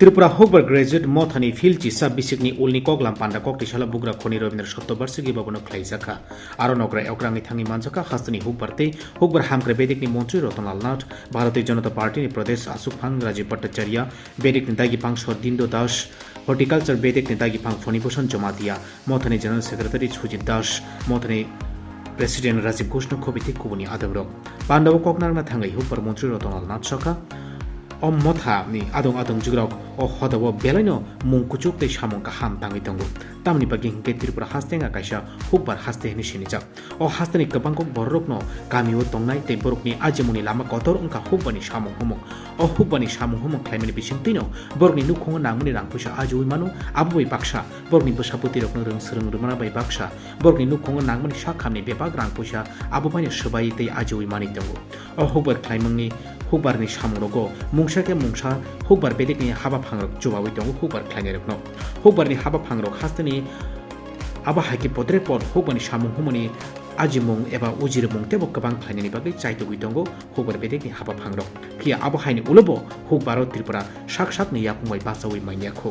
ত্রিপুরা হোকবার গ্রেজুয়েট মথানি ফিলচি সাব বিসিকনি উলনি কগলাম পান্ডা ককটিশালা বুগ্রা খনি রবীন্দ্র শতবার্ষিকী ভবন খ্লাইজাখা আরও নগ্রা একরাঙ্গি থাঙ্গি মানজাখা হাস্তনি হুকবারতে হুকবার হামক্রে বেদিকনি মন্ত্রী রতনলাল নাথ, ভারতীয় জনতা পার্টি প্রদেশ আশুক ফাং রাজীব ভট্টাচার্য, বেদিকনি দাগি ফাং সরদিন্দ দাস, হর্টিকালচার বেদিকনি দাগি ফাং ফণিভূষণ জমাতিয়া, মথানি জেনারেল সেক্রেটারি সুজিত দাস, মথানি প্রেসিডেন্ট রাজীব ঘোষ নক্ষবিতি কুবনি পান্ডব কক ককনারনা থাঙ্গাই হুকবার মন্ত্রী রতনলাল নাথ সকা অম্মথা নি আদং আদং জুগ্রক 어머타니 아동 বেলাইন 주그럭 কুচুক তৈ 몽쿠쪽대 কাহাম 함당이 당고 তামনি পাকি হিংকে ত্রিপুরা হাসতে আকাশা হুকবার হাসতে হেনে সেনে যা ও হাসতেনি কবাঙ্কক বড়রকন কামিও তংনাই বরক বরকনি আজমনি লামা কতর অঙ্কা হুকবানি সামু হুম ও হুকবানি সামু হুমুক খাইমানি বিসিং তিনো বরকনি নুখং নামনি রাংপুসা আজ ওই মানু আবুই বাক্সা বরকনি বসাপতি রকন রং সরং রুমানা বাই বাক্সা বরকনি নুখং নাংমানি সাখামনি বেপাক রাংপুসা আবুবানি সবাই তৈ আজ ওই মানি দঙ্গ ও হুকবার খাইমংনি khlaimangni hukbarni samungrogo mungsa ke mungsa hukbar bedekni haba phangrok chubawi tongo hukbar khlainirokno hukbarni haba phangrok hasteni aba haiki podre pod hukbarni samung humani ajimung eba ujirmung tebo kabang khlainani bagui chaitugui tongo hukbar bedekni haba phangrok pia abo haini ulobo hukbaro Tripura সাক্ষাৎ নিয়া কুমাই বাঁচাউই মাইনিয়াখো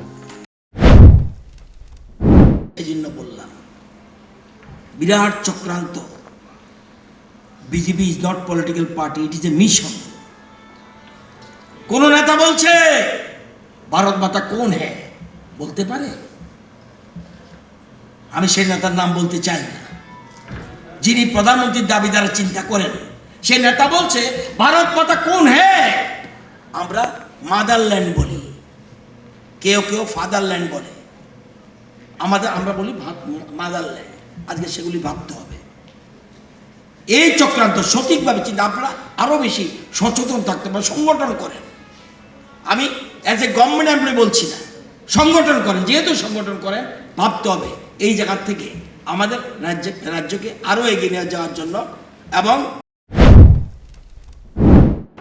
এই জন্য বললাম বিরাট চক্রান্ত BJP is not political party it is a mission কোন নেতা বলছে, ভারত মাতা কোন হ্যাঁ বলতে পারে। আমি সেই নেতার নাম বলতে চাই না। যিনি প্রধানমন্ত্রীর দাবি দ্বারা চিন্তা করেন, সে নেতা বলছে, ভারত মাতা কোন হ্যাঁ আমরা মাদারল্যান্ড বলি। কেউ কেউ ফাদারল্যান্ড বলে। আমাদের, আমরা বলি মাদারল্যান্ড। আজকে সেগুলি ভাবতে হবে। এই চক্রান্ত সঠিকভাবে চিন্তা, আপনারা আরও বেশি সচেতন থাকতে হবে সংগঠন করেন। আমি অ্যাজ এ গভর্নমেন্ট এমপ্লয় বলছি না। সংগঠন করেন, যেহেতু সংগঠন করেন, ভাবতে হবে এই জায়গার থেকে আমাদের রাজ্যে রাজ্যকে আরও এগিয়ে নিয়ে যাওয়ার জন্য এবং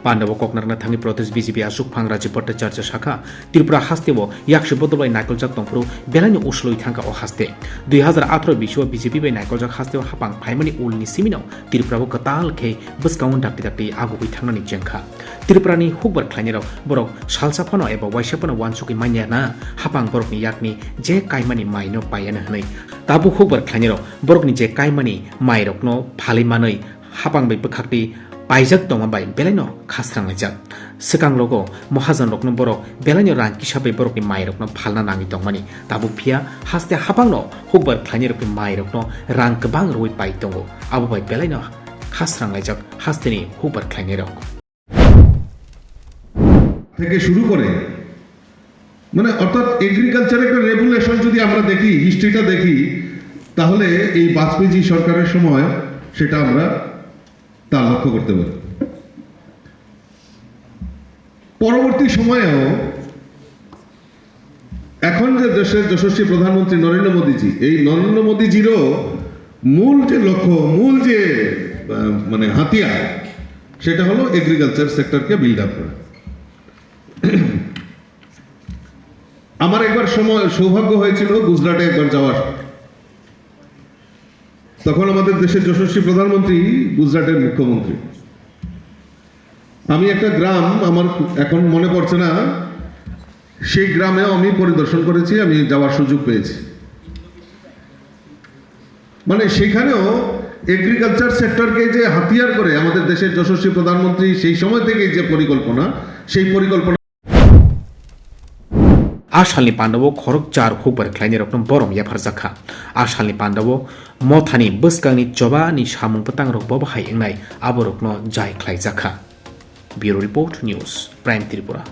पाण्डव ककनारना थाङि प्रदेश बिजेपि आसुक फां राजीव भट्टाचार्य शाखा त्रिपुरा हास्तेव याक्ष बदलबाय नायकलजाक तंफुरु बेलानि उस्लुइ थांका अ हास्ते दुई हाजार आठारो बिसुआ बिजेपि बाय नायकलजाक हास्तेव हापां फाइमानि उलनि सिमिनाव त्रिपुराबो कताल खे बसकाउन दाक्ति दाक्ति आगुबै थांनानि जेंखा त्रिपुरानि हुकबर ख्लाइनेराव बरक सालसाफानो एबा वाइसाफानो वानसुकि मान्या ना हापां बरकनि याकनि जे काइमानि माइनो पायानो हनै ताबु हुकबर ख्लाइनेराव बरकनि जे काइमानि माइरकनो फालिमानै हापां बै बखाक्ति पाइजाक दङ बाय बेलायनो खास्रांलायजाक सिगां लोगो महाजन रकनो बरक बेलायनो रां किसाबै बरकनि माइ रकनो फालना नाङि दंमानि दाबु फिया हास्ते हाबांनो हुकबर ख्लाइनि रकनि माइ रकनो रां गोबां रुइ पाइ दङ आबो बाय बेलायनो खास्रांलायजाक हास्तेनि हुकबर ख्लाइनि रक থেকে শুরু করে মানে অর্থাৎ এগ্রিকালচার একটা রেগুলেশন যদি আমরা দেখি হিস্ট্রিটা দেখি তাহলে এই বাজপেয়ী সরকারের সময় সেটা আমরা তা লক্ষ্য করতে পারি। পরবর্তী সময়েও এখন যে দেশের যশস্বী প্রধানমন্ত্রী নরেন্দ্র মোদীজি, এই নরেন্দ্র মোদীজিরও মূল যে লক্ষ্য, মূল যে মানে হাতিয়ার, সেটা হলো এগ্রিকালচার সেক্টরকে বিল্ড আপ করা। আমার একবার সময়, সৌভাগ্য হয়েছিল গুজরাটে একবার যাওয়ার। তখন আমাদের দেশের যশস্বী প্রধানমন্ত্রী গুজরাটের মুখ্যমন্ত্রী। আমি একটা গ্রাম, আমার এখন মনে পড়ছে না, সেই গ্রামেও আমি পরিদর্শন করেছি, আমি যাওয়ার সুযোগ পেয়েছি। মানে সেখানেও এগ্রিকালচার সেক্টরকে যে হাতিয়ার করে আমাদের দেশের যশস্বী প্রধানমন্ত্রী সেই সময় থেকে যে পরিকল্পনা, সেই পরিকল্পনা ಆ ಶಾಲಿನಿ ಪಾಂಡವ ಖರಗ್ ಚಾರ್ ಹೋಗಿ ಬರಕ್ಲಾಯ್ನಿ ರಕ್ನಂ ಬರಂ ಯಾಫಾರ್ ಜಾಖಾ ಆ ಶಾಲಿನಿ ಪಾಂಡವ ಮಥಾನಿ ಬಸ್ಕಾಂಗನಿ ಜವಾನಿ ಸಾಮುಂಗ್ ಪತಾಂಗ್ ರಕ್ ಬಬ ಹಾಯ್ ಎಂಗ್ನಾಯ್ ಆಬೋ ರಕ್ನ ಜಾಯ್ ಖ್ಲಾಯ್ ಜಾಖಾ bureau report news prime Tripura